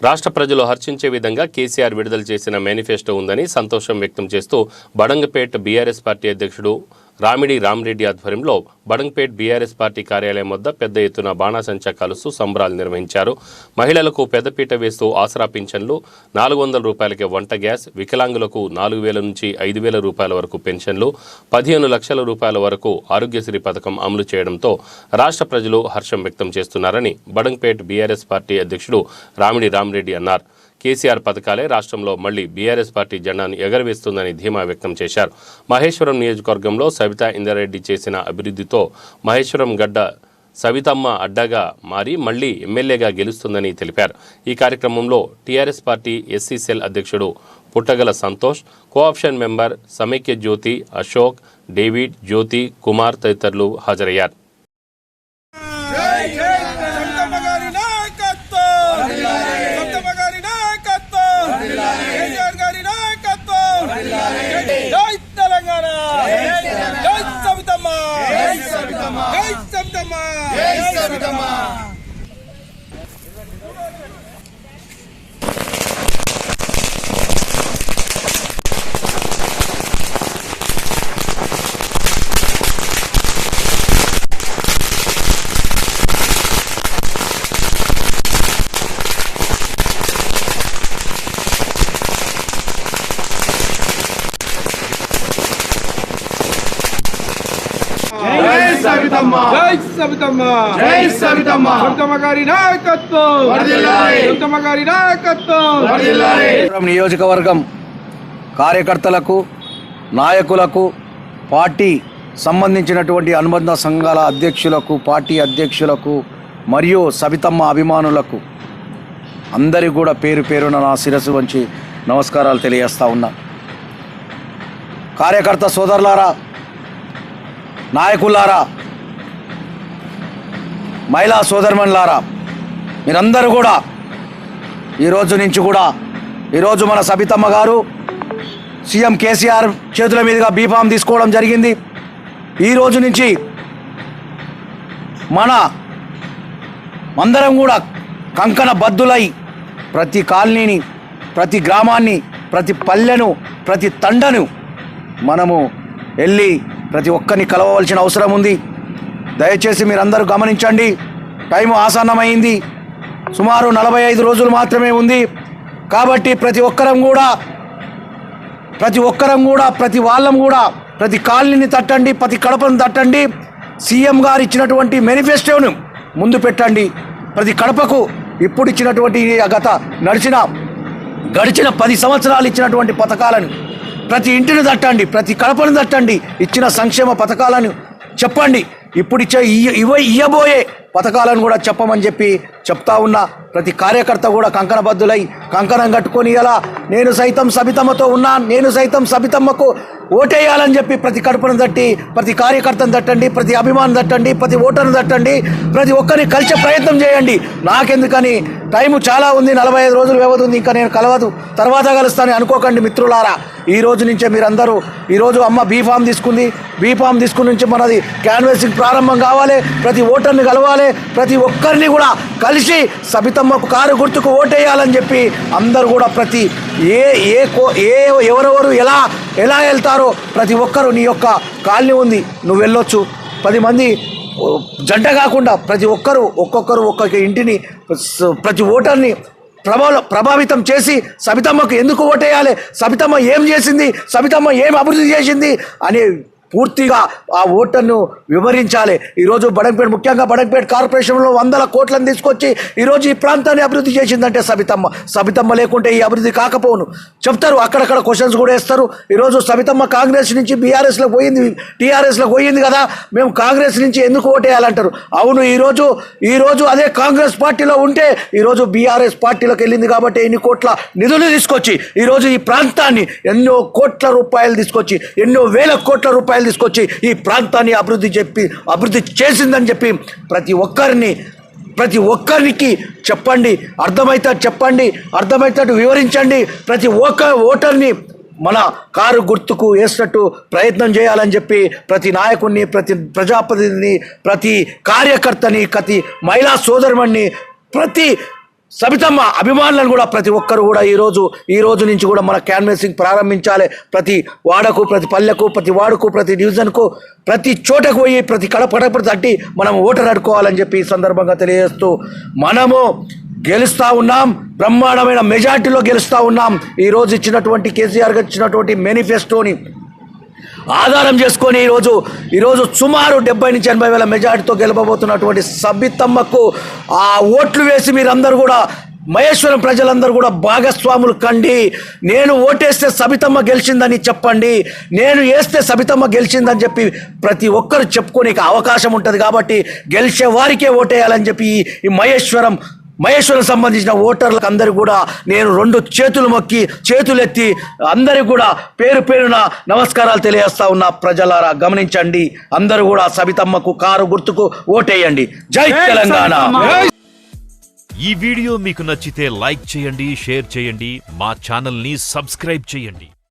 రాష్ట్ర ప్రజలు హర్షించే విధంగా కేసీఆర్ విడుదల చేసిన మేనిఫెస్టో ఉందని సంతోషం వ్యక్తం చేస్తూ బడంగపేట్ బీఆర్ఎస్ పార్టీ అధ్యక్షుడు రామిడి రామరెడ్డి ఆధ్వర్యంలో బడంగ్పేట్ బీఆర్ఎస్ పార్టీ కార్యాలయం వద్ద పెద్ద ఎత్తున బాణాసంచా కలుస్తూ సంబరాలు నిర్వహించారు. మహిళలకు పెద్దపీట వేస్తూ ఆసరా పింఛన్లు నాలుగు వందల రూపాయలకి వంట గ్యాస్ వికలాంగులకు నాలుగు వేల నుంచి ఐదు వేల రూపాయల వరకు పెన్షన్లు పదిహేను లక్షల రూపాయల వరకు ఆరోగ్యశ్రీ పథకం అమలు చేయడంతో రాష్ట్ర ప్రజలు హర్షం వ్యక్తం చేస్తున్నారని బడంగ్పేట్ బీఆర్ఎస్ పార్టీ అధ్యక్షుడు రామిడి రామరెడ్డి అన్నారు. కేసీఆర్ పథకాలే రాష్ట్రంలో మళ్ళీ బీఆర్ఎస్ పార్టీ జెండాను ఎగరవేస్తుందని ధీమా వ్యక్తం చేశారు. మహేశ్వరం నియోజకవర్గంలో సవితా ఇందారెడ్డి చేసిన అభివృద్ధితో మహేశ్వరం గడ్డ సవితమ్మ అడ్డగా మారి మళ్ళీ ఎమ్మెల్యేగా గెలుస్తుందని తెలిపారు. ఈ కార్యక్రమంలో టీఆర్ఎస్ పార్టీ ఎస్సీ సెల్ అధ్యక్షుడు పుట్టగల Santosh cooption member Samaikya Jyothi Ashok David Jyothi Kumar తదితరులు హాజరయ్యారు సొంతమ్మ గారి నాయకత్వం సొంతమ్మ గారి నాయకత్వం కేసీఆర్ గారి నాయకత్వం జై తెలంగాణ జై సవితమ్మ జై సవితమ్మ జై సవితమ్మ జై సవితమ్మ జై సవితమ్మ. సొంతమ్మ గారి నాయకత్వం. వర్ధిల్లాలి. సొంతమ్మ గారి నాయకత్వం. వర్ధిల్లాలి. పురం నియోజకవర్గం కార్యకర్తలకు నాయకులకు పార్టీ సంబంధించినటువంటి అనుబంధ సంఘాల అధ్యక్షులకు పార్టీ అధ్యక్షులకు మరియు సవితమ్మ అభిమానులకు అందరికీ కూడా పేరు పేరున నా శిరస్సు వంచి నమస్కారాలు తెలియజేస్తా ఉన్నా. కార్యకర్త సోదరులారా నాయకులారా మహిళా సోదరుమణులారా మీరందరూ కూడా ఈరోజు నుంచి కూడా ఈరోజు మన సబితమ్మ గారు సీఎం కేసీఆర్ చేతుల మీదుగా బీఫామ్ తీసుకోవడం జరిగింది. ఈ రోజు నుంచి మన అందరం కూడా కంకణ బద్దులై ప్రతి కాలనీని ప్రతి గ్రామాన్ని ప్రతి పల్లెను ప్రతి తండను మనము వెళ్ళి ప్రతి ఒక్కరిని కలవవలసిన అవసరం ఉంది. దయచేసి మీరందరూ గమనించండి. టైం ఆసన్నమైంది. సుమారు నలభై ఐదు రోజులు మాత్రమే ఉంది. కాబట్టి ప్రతి ఒక్కరం కూడా ప్రతి ఒక్కరం కూడా ప్రతి వాళ్ళం కూడా ప్రతి కాలనీని తట్టండి ప్రతి కడపను తట్టండి. సీఎం గారు ఇచ్చినటువంటి మేనిఫెస్టోను ముందు పెట్టండి. ప్రతి కడపకు ఇప్పుడు ఇచ్చినటువంటి గత నడిచిన గడిచిన పది సంవత్సరాలు ఇచ్చినటువంటి పథకాలను ప్రతి ఇంటిని తట్టండి ప్రతి కడపను తట్టండి. ఇచ్చిన సంక్షేమ పథకాలను చెప్పండి. ఇప్పుడు ఇచ్చే ఇయ్య- ఇయ్యబోయే పథకాలను కూడా చెప్పమని చెప్పి చెప్తా ఉన్నా. ప్రతి కార్యకర్త కూడా కంకణబద్దులై కంకణం కట్టుకొని ఇలా నేను సైతం సబితమ్మతో ఉన్నా నేను సైతం సబితమ్మకు ఓటేయాలని చెప్పి ప్రతి కడుపును తట్టి ప్రతి కార్యకర్తను తట్టండి ప్రతి అభిమానం తట్టండి ప్రతి ఓటర్ను తట్టండి ప్రతి ఒక్కరిని కలిసే ప్రయత్నం చేయండి. నాకెందుకని టైం చాలా ఉంది నలభై ఐదు రోజులు వ్యవధి ఉంది ఇంకా నేను కలవదు. తర్వాత కలుస్తాను అనుకోకండి మిత్రులారా. ఈ రోజు నుంచే మీరందరూ ఈరోజు అమ్మ బీఫామ్ తీసుకుంది బీఫామ్ తీసుకుని నుంచి మనది క్యాన్వాసింగ్ ప్రారంభం కావాలి ప్రతి ఓటర్ని కలవాలి ప్రతి ఒక్కరిని కూడా కలిసి సబితమ్మకు కారు గుర్తుకు ఓటేయాలని చెప్పి అందరు కూడా ప్రతి ఏ ఏ కో ఏ ఎవరెవరు ఎలా ఎలా వెళ్తారో ప్రతి ఒక్కరు నీ యొక్క కాలనీ ఉంది నువ్వు వెళ్ళొచ్చు. పది మంది జంట కాకుండా ప్రతి ఒక్కరు ఒక్కొక్కరు ఒక్కొక్క ఇంటిని ప్రతి ఓటర్ని ప్రభావ ప్రభావితం చేసి సబితమ్మకు ఎందుకు ఓటేయాలి సబితమ్మ ఏం చేసింది సబితమ్మ ఏం అభివృద్ధి చేసింది అనే పూర్తిగా ఆ ఓటర్ను వివరించాలి. ఈరోజు బడంపేట ముఖ్యంగా బడంపేట కార్పొరేషన్లో వందల కోట్లను తీసుకొచ్చి ఈరోజు ఈ ప్రాంతాన్ని అభివృద్ధి చేసిందంటే సబితమ్మ. సబితమ్మ లేకుంటే ఈ అభివృద్ధి కాకపోను చెప్తారు అక్కడక్కడ క్వశ్చన్స్ కూడా వేస్తారు. ఈరోజు సబితమ్మ కాంగ్రెస్ నుంచి బీఆర్ఎస్లో పోయింది టీఆర్ఎస్లో పోయింది కదా మేము కాంగ్రెస్ నుంచి ఎందుకు ఓటేయాలంటారు? అవును ఈరోజు ఈరోజు అదే కాంగ్రెస్ పార్టీలో ఉంటే ఈరోజు బీఆర్ఎస్ పార్టీలోకి వెళ్ళింది కాబట్టి ఎన్ని కోట్ల నిధులు తీసుకొచ్చి ఈరోజు ఈ ప్రాంతాన్ని ఎన్నో కోట్ల రూపాయలు తీసుకొచ్చి ఎన్నో వేల కోట్ల రూపాయలు తీసుకొచ్చి ఈ ప్రాంతాన్ని అభివృద్ధి చెప్పి అభివృద్ధి చేసిందని చెప్పి ప్రతి ఒక్కరిని ప్రతి ఒక్కరికి చెప్పండి అర్థమైతే చెప్పండి అర్థమైతే వివరించండి. ప్రతి ఒక్క ఓటర్ని మన కారు గుర్తుకు వేసినట్టు ప్రయత్నం చేయాలని చెప్పి ప్రతి నాయకుడిని ప్రతి ప్రజాప్రతినిధిని ప్రతి కార్యకర్తని ప్రతి మహిళా సోదరుమణ్ణి ప్రతి సబితమ్మ అభిమానులను కూడా ప్రతి ఒక్కరు కూడా ఈ రోజు ఈ రోజు నుంచి కూడా మన క్యాన్వసింగ్ ప్రారంభించాలి. ప్రతి వాడకు ప్రతి పల్లెకు ప్రతి వాడకు ప్రతి డివిజన్కు ప్రతి చోటకు పోయి ప్రతి కడప తట్టి మనం ఓటర్ అడుకోవాలని చెప్పి ఈ సందర్భంగా తెలియజేస్తూ మనము గెలుస్తూ ఉన్నాం. బ్రహ్మాండమైన మెజార్టీలో గెలుస్తూ ఉన్నాం. ఈ రోజు ఇచ్చినటువంటి కేసీఆర్ గారు ఇచ్చినటువంటి మేనిఫెస్టోని ఆధారం చేసుకొని ఈరోజు ఈరోజు సుమారు డెబ్బై నుంచి ఎనభై వేల మెజార్టీతో గెలవబోతున్నటువంటి సబితమ్మకు ఆ ఓట్లు వేసి మీరందరూ కూడా మహేశ్వరం ప్రజలందరూ కూడా భాగస్వాములు కండి. నేను ఓటేస్తే సబితమ్మ గెలిచిందని చెప్పండి. నేను వేస్తే సబితమ్మ గెలిచిందని చెప్పి ప్రతి ఒక్కరు చెప్పుకోనికి అవకాశం ఉంటుంది కాబట్టి గెలిచే వారికే ఓటేయాలని చెప్పి ఈ- ఈ మహేశ్వరం మహేశ్వరం సంబంధించిన ఓటర్లకు అందరికి కూడా నేను రెండు చేతులు మొక్కి చేతులెత్తి అందరికి కూడా పేరు పేరున నమస్కారాలు తెలియజేస్తా ఉన్న ప్రజలారా గమనించండి. అందరూ కూడా సబితమ్మకు కారు గుర్తుకు ఓటేయండి. జై తెలంగాణ. ఈ వీడియో మీకు నచ్చితే లైక్ చేయండి షేర్ చేయండి. మా ఛానల్ని సబ్స్క్రైబ్ చేయండి.